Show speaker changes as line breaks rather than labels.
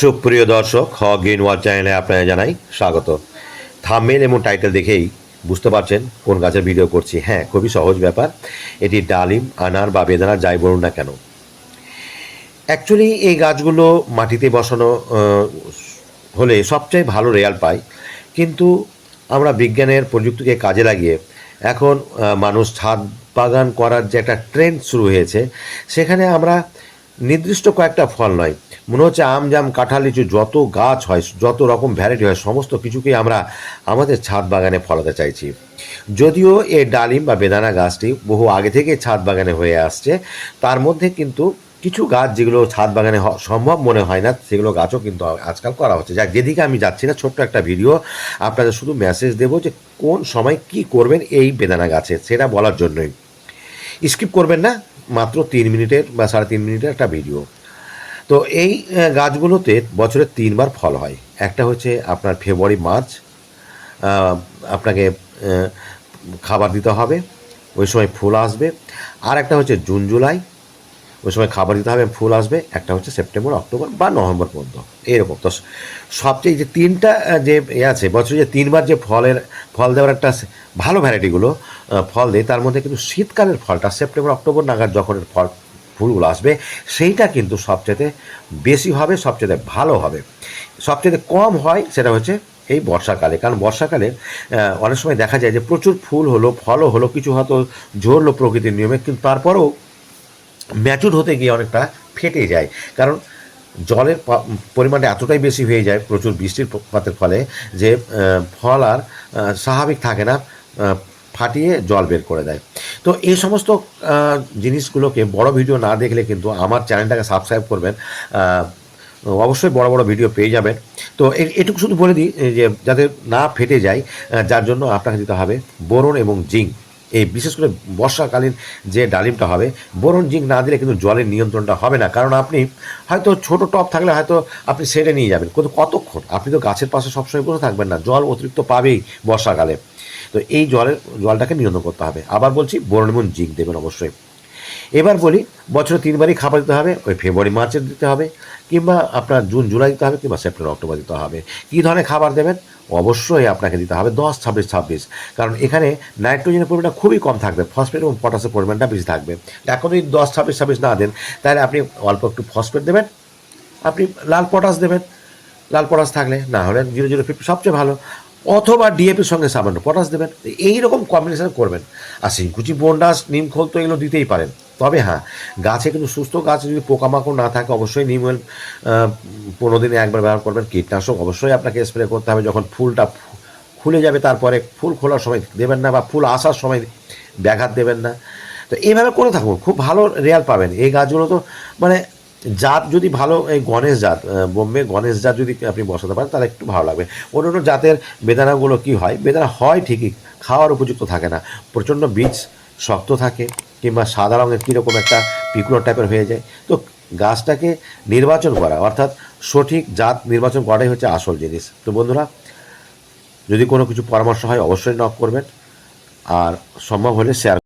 সুপ্রিয় দর্শক হ গ্রিন ওয়াল চ্যানেলে আপনারা জানাই স্বাগত। থামমেল এবং টাইটেল দেখেই বুঝতে পারছেন কোন গাছের ভিডিও করছি। হ্যাঁ খুবই সহজ ব্যাপার। এটি ডালিম, আনার বা বেদানা যাই বলুন না কেন। অ্যাকচুয়ালি এই গাছগুলো মাটিতে বসানো হলে সবচেয়ে ভালো রেয়াল পাই কিন্তু আমরা বিজ্ঞানের প্রযুক্তিকে কাজে লাগিয়ে এখন মানুষ ছাদ বাগান করার যে একটা ট্রেন্ড শুরু হয়েছে, সেখানে আমরা নির্দিষ্ট কয়েকটা ফল নয়। মনে হচ্ছে আম, জাম, কাঁঠাল, লিচু যত গাছ হয়, যত রকম ভ্যারাইটি হয়, সমস্ত কিছুকেই আমরা আমাদের ছাদ বাগানে ফলাতে চাইছি। যদিও এই ডালিম বা বেদানা গাছটি বহু আগে থেকে ছাদ বাগানে হয়ে আসছে, তার মধ্যে কিন্তু কিছু গাছ যেগুলো ছাদ বাগানে সম্ভব মনে হয় না, সেগুলো গাছও কিন্তু আজকাল করা হচ্ছে। যাক, যেদিকে আমি যাচ্ছি না, ছোট্ট একটা ভিডিও, আপনাদের শুধু মেসেজ দেবো যে কোন সময় কি করবেন এই বেদানা গাছে, সেটা বলার জন্যই। স্কিপ করবেন না, মাত্র তিন মিনিটের বা সাড়ে তিন মিনিটের একটা ভিডিও তো এই গাছগুলোতে বছরে তিনবার ফল হয়। একটা হচ্ছে আপনার ফেব্রুয়ারি, মার্চ আপনাকে খাবার দিতে হবে, ওই সময় ফুল আসবে। আর একটা হচ্ছে জুন, জুলাই ওই সময় খাবার দিতে হবে, ফুল আসবে, একটা হচ্ছে সেপ্টেম্বর, অক্টোবর বা নভেম্বর পর্যন্ত। এরকম। তো সবচেয়ে যে তিনটা যে এ আছে, বছরে যে তিনবার যে ফলের, ফল দেওয়ার একটা ভালো ভ্যারাইটিগুলো ফল দেয়, তার মধ্যে কিন্তু শীতকালের ফলটা, সেপ্টেম্বর, অক্টোবর নাগাদ যখন ফল, ফুলগুলো আসবে, সেইটা কিন্তু সবচেয়ে বেশি হবে সবচেয়ে ভালো হবে। সবচেয়ে কম হয় সেটা হচ্ছে এই বর্ষাকালে। কারণ বর্ষাকালে অনেক সময় দেখা যায় যে প্রচুর ফুল হলো, ফলও হলো, কিছু হয়তো ঝরলো প্রকৃতির নিয়মে, কিন্তু তারপরেও ম্যাচুর হতে গিয়ে অনেকটা ফেটে যায়। কারণ জলের পরিমাণটা এতটাই বেশি হয়ে যায়, প্রচুর বৃষ্টির পাতের ফলে, যে ফল আর স্বাভাবিক থাকে না ফাটিয়ে জল বের করে দেয়। তো এই সমস্ত জিনিসগুলোকে বড় ভিডিও না দেখলে কিন্তু আমার চ্যানেলটাকে সাবস্ক্রাইব করবেন। অবশ্যই বড় বড় ভিডিও পেয়ে যাবেন। তো এটুকু শুধু বলে দিই, যে, যাতে না ফেটে যায় যার জন্য আপনাকে দিতে হবে বোরন এবং জিঙ্ক। এই বিশেষ করে বর্ষাকালীন যে ডালিমটা হবে, বোরন, জিঙ্ক না দিলে কিন্তু জলের নিয়ন্ত্রণটা হবে না। কারণ আপনি হয়তো ছোট টপ থাকলে হয়তো আপনি সেরে নিয়ে যাবেন। কিন্তু কতক্ষণ? আপনি তো গাছের পাশে সবসময় বসে থাকবেন না। জল অতিরিক্ত পাবেই বর্ষাকালে। তো এই জলের, জলটাকে নিয়ন্ত্রণ করতে হবে। আবার বলছি বোরনমুন জিঙ্ক দেবেন অবশ্যই। এবার বলি, বছরে তিনবারই খাবার দিতে হবে, ওই ফেব্রুয়ারি, মার্চে দিতে হবে, কিংবা আপনার জুন, জুলাই দিতে হবে, কিংবা সেপ্টেম্বর, অক্টোবর দিতে হবে। কী ধরনের খাবার দেবেন? অবশ্যই আপনাকে দিতে হবে দশ, ছাব্বিশ ছাব্বিশ। কারণ এখানে নাইট্রোজেনের পরিমাণটা খুবই কম থাকবে, ফসফেট এবং পটাশের পরিমাণটা বেশি থাকবে। এখন যদি দশ, ছাব্বিশ ছাব্বিশ না দেন, তাহলে আপনি অল্প একটু ফসফেট দেবেন, আপনি লাল পটাশ দেবেন। লাল পটাশ থাকলে না হলে জিরো জিরো, ফিফটি সবচেয়ে ভালো। অথবা ডিএপির সঙ্গে সামান্য পটাশ দেবেন এই রকম কম্বিনেশন করবেন। আর শিংকুচি বন্ডাস নিম খোল তো এগুলো দিতেই পারেন। তবে হ্যাঁ গাছে কিন্তু সুস্থ গাছে যদি পোকামাকড় না থাকে, অবশ্যই নিম অয়েল পনেরো দিনে একবার ব্যবহার করবেন। কীটনাশক অবশ্যই আপনাকে স্প্রে করতে হবে যখন ফুলটা খুলে যাবে, তারপরে ফুল খোলার সময় দেবেন না বা ফুল আসার সময় ব্যাঘাত দেবেন না। তো এইভাবে করে থাকুন, খুব ভালো রেয়াল পাবেন। এই গাছগুলো তো মানে জাত যদি ভালো, এই গণেশ জাত বোম্বে গণেশ জাত যদি আপনি বসাতে পারেন, তাহলে একটু ভালো লাগবে। অন্য অন্য জাতের বেদানাগুলো কি হয়, বেদানা হয় ঠিকই, খাওয়ার উপযুক্ত থাকে না। প্রচণ্ড বীজ শক্ত থাকে কিংবা সাদা রঙের কীরকম একটা পিকুলার টাইপের হয়ে যায়। তো গাছটাকে নির্বাচন করা, অর্থাৎ সঠিক জাত নির্বাচন করাটাই হচ্ছে আসল জিনিস। তো বন্ধুরা, যদি কোনো কিছু পরামর্শ হয় অবশ্যই নক করবেন, আর সম্ভব হলে শেয়ার